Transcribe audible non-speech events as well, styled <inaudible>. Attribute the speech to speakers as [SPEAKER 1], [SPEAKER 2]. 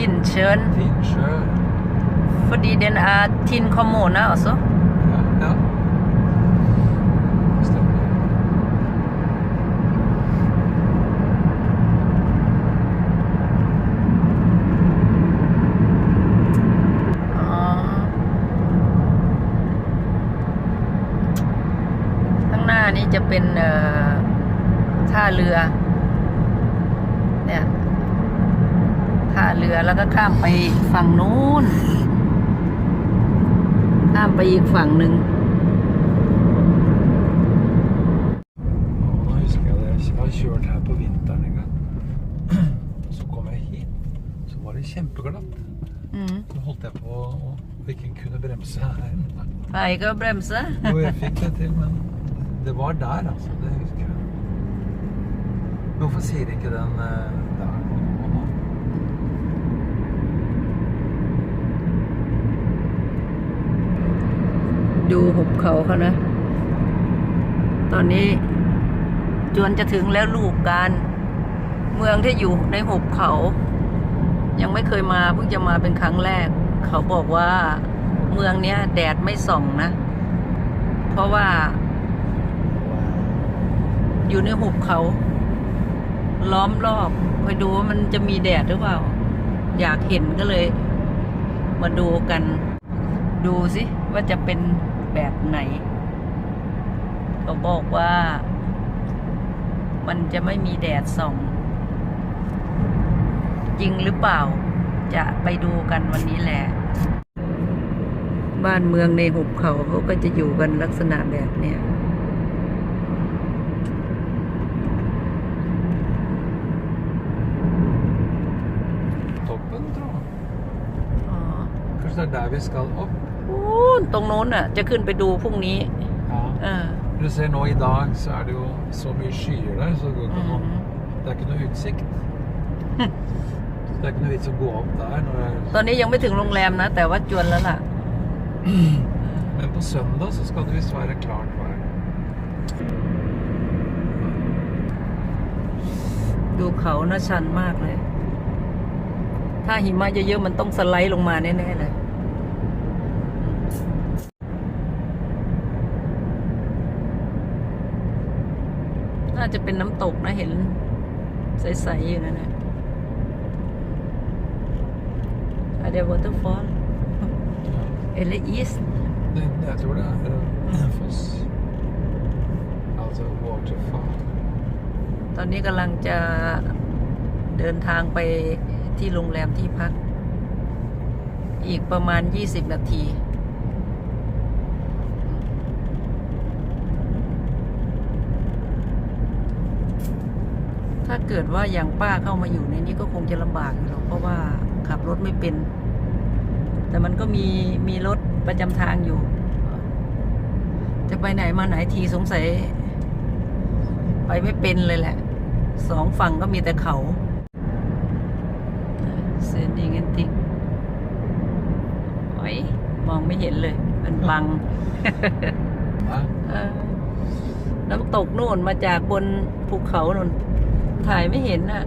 [SPEAKER 1] Tinnsjøen.
[SPEAKER 2] Tinnsjø.
[SPEAKER 1] Fordi den er Tinn kommune også.
[SPEAKER 2] Ja. ja. Stemmer.
[SPEAKER 1] อ๋อข้างหน้านี้จะเป็นเอ่อท่าเรือ รือแล้วก็ข้ามไปฝั่งนู้น ข้ามไปอีกฝั่งหนึ่ง
[SPEAKER 2] Ja, nå husker jeg det. Jeg har kjørt her på vinteren en gang. Så kom jeg hit, så var det kjempeglatt.
[SPEAKER 1] อืม
[SPEAKER 2] Så holdt jeg på å ikke kunne bremse her.
[SPEAKER 1] ไปก็เบรมซะ
[SPEAKER 2] Jo, jeg <laughs> fikk det til, men det var der, altså. Det husker jeg. Men Hvorfor sier ikke den eh, der nå?
[SPEAKER 1] ดูหุบเขาเขานะ ตอนนี้จวนจะถึงแล้วลูกการ เมืองที่อยู่ในหุบเขา ยังไม่เคยมาเพิ่งจะมาเป็นครั้งแรก เขาบอกว่าเมืองเนี้ย แดดไม่ส่องนะ เพราะว่า อยู่ในหุบเขา ล้อมรอบคอยดูว่ามันจะมีแดดหรือเปล่า อยากเห็นก็เลย มาดูกัน ดูสิว่าจะเป็น แบบไหน เขาบอกว่ามันจะไม่มีแดดส่อง จริงหรือเปล่า จะไปดูกันวันนี้แหละ บ้านเมืองในหุบเขาเขาก็จะอยู่กันลักษณะแบบเนี้ย
[SPEAKER 2] Toppen, tror jeg.
[SPEAKER 1] อ๋อ
[SPEAKER 2] Kanskje det er der vi skal opp?
[SPEAKER 1] อู้นตรงโน้นน่ะ จะขึ้นไปดูพรุ่งนี้
[SPEAKER 2] Ja.
[SPEAKER 1] เออ
[SPEAKER 2] Du ser nå i dag, så er det jo så mye skyer der, så det, går ikke an å-
[SPEAKER 1] Mhm.
[SPEAKER 2] det er ikke noe utsikt. Så det er ikke noe vits å gå opp der. Når det er...
[SPEAKER 1] ตอนนี้ยังไม่ถึงโรงแรมนะ แต่ว่าจวนแล้วล่ะ
[SPEAKER 2] Men på søndag så skal det visst være klart vær.
[SPEAKER 1] ดูเขาน่าชันมากเลย ถ้าหิมะเยอะๆ มันต้องสไลด์ลงมาแน่ๆเลย น่าจะเป็นน้ำตกนะเห็น ใส ๆ อยู่นั่นนะอะเดวอเตอร์ฟอลเอเลอีส
[SPEAKER 2] Det, jeg tror det er eh, Foss. Altså waterfall.
[SPEAKER 1] ตอนนี้กำลังจะเดินทางไปที่โรงแรมที่พัก อีกประมาณ 20 นาที ถ้าเกิดว่าอย่างป้าเข้ามาอยู่ในนี้ก็คงจะลำบากอยู่หรอกเพราะว่าขับรถไม่เป็น แต่มันก็มีมีรถประจำทางอยู่ จะไปไหนมาไหนทีสงสัย ไปไม่เป็นเลยแหละสองฝั่งก็มีแต่เขาเซนดิงกันติงโอ้ยมองไม่เห็นเลย มันบัง
[SPEAKER 2] Nei,
[SPEAKER 1] เออน้ำตกนู่นมาจากบนภูเขานู่น ถ่ายไม่เห็นน่ะ